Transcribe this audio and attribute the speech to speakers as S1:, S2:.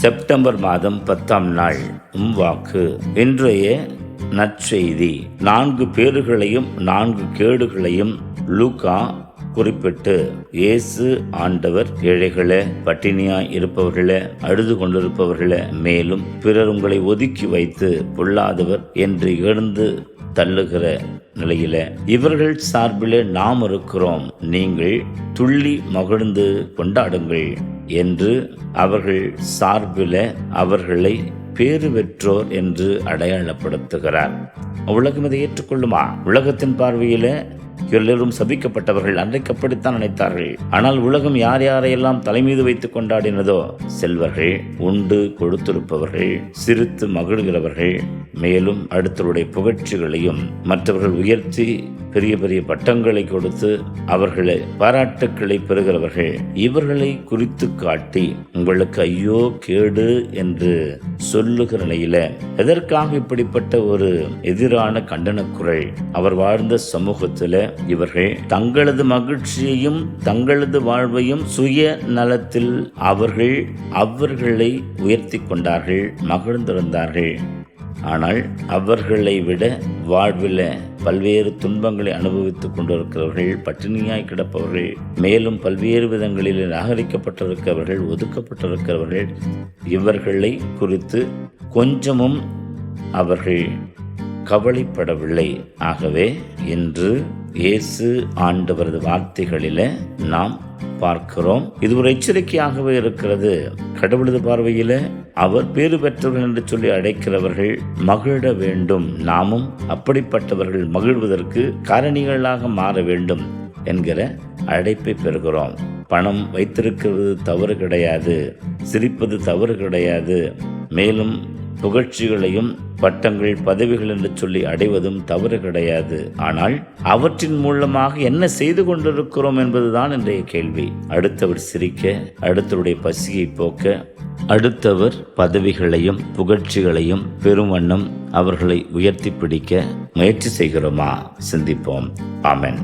S1: September மாதம் பத்தாம் நாள் உம்வாக்கு. இன்றைய நற்செய்தி. நான்கு பேறுகளையும் நான்கு கேடுகளையும் லூகா குறிப்பிட்டு. இயேசு ஆண்டவர் ஏழைகளே பட்டினியா இருப்பவர்களே அழுது கொண்டிருப்பவர்களே மேலும் பிறர் உங்களை ஒதுக்கி வைத்து பொல்லாதவர் என்று எழுந்து தள்ளுகிற நிலையில. இவர்கள் சார்பிலே நாம் இருக்கிறோம். நீங்கள் துள்ளி மகிழ்ந்து கொண்டாடுங்கள். என்று அவர்கள் சார்பில அவர்களை பேறு பெற்றோர் என்று அடையாளப்படுத்துகிறார். உலகம் இதை ஏற்றுக்கொள்ளுமா? உலகத்தின் பார்வையில எல்லோரும் சபிக்கப்பட்டவர்கள் அன்றைக்கு அப்படித்தான் நினைத்தார்கள். ஆனால் உலகம் யார் யாரையெல்லாம் தலைமீது வைத்துக் கொண்டாடினதோ செல்வர்கள் உண்டு கொடுத்திருப்பவர்கள் சிரித்து மகிழ்கிறவர்கள் மேலும் அடுத்தவருடைய புகழ்ச்சிகளையும் மற்றவர்கள் உயர்த்தி பெரிய பெரிய பட்டங்களை கொடுத்து அவர்களை பாராட்டுக்களை பெறுகிறவர்கள் இவர்களை குறித்து காட்டி உங்களுக்கு ஐயோ கேடு என்று சொல்லுகிற நிலையில எதற்காக இப்படிப்பட்ட ஒரு எதிரான கண்டன குரல்? அவர் வாழ்ந்த சமூகத்தில் இவர்கள் தங்களது மகிழ்ச்சியையும் தங்களது வாழ்வையும் சுய நலத்தில் அவர்கள் அவர்களை உயர்த்தி கொண்டார்கள் மகிழ்ந்திருந்தார்கள். ஆனால் அவர்களை விட வாழ்வில் பல்வேறு துன்பங்களை அனுபவித்துக் கொண்டிருக்கிறவர்கள் பட்டினியாய் கிடப்பவர்கள் மேலும் பல்வேறு விதங்களில் நாகரிக்கப்பட்டிருக்கிறவர்கள் ஒதுக்கப்பட்டிருக்கிறவர்கள் இவர்களை குறித்து கொஞ்சமும் அவர்கள் கவலைப்படவில்லை. ஆகவே இன்று இயேசு ஆண்டவரது வார்த்தைகளில நாம் பார்க்கிறோம். இது ஒரு எச்சரிக்கையாகவே இருக்கிறது. கடவுளது பார்வையில் அவர் பேறு பெற்றவர்கள் என்று சொல்லி அழைக்கிறவர்கள் மகிழ வேண்டும். நாமும் அப்படிப்பட்டவர்கள் மகிழ்வதற்கு காரணிகளாக மாற வேண்டும் என்கிற அழைப்பை பெறுகிறோம். பணம் வைத்திருக்கிறது தவறு கிடையாது. சிரிப்பது தவறு கிடையாது. மேலும் புகழ்ச்சிகளையும் பட்டங்கள் பதவிகள் என்று சொல்லி அடைவதும் தவறு கிடையாது. ஆனால் அவற்றின் மூலமாக என்ன செய்து கொண்டிருக்கிறோம் என்பதுதான் இன்றைய கேள்வி. அடுத்தவர் சிரிக்க அடுத்தவருடைய பசியை போக்க அடுத்தவர் பதவிகளையும் புகழ்ச்சிகளையும் பெரும் வண்ணம் அவர்களை உயர்த்தி பிடிக்க முயற்சி செய்கிறோமா? சிந்திப்போம். ஆமென்.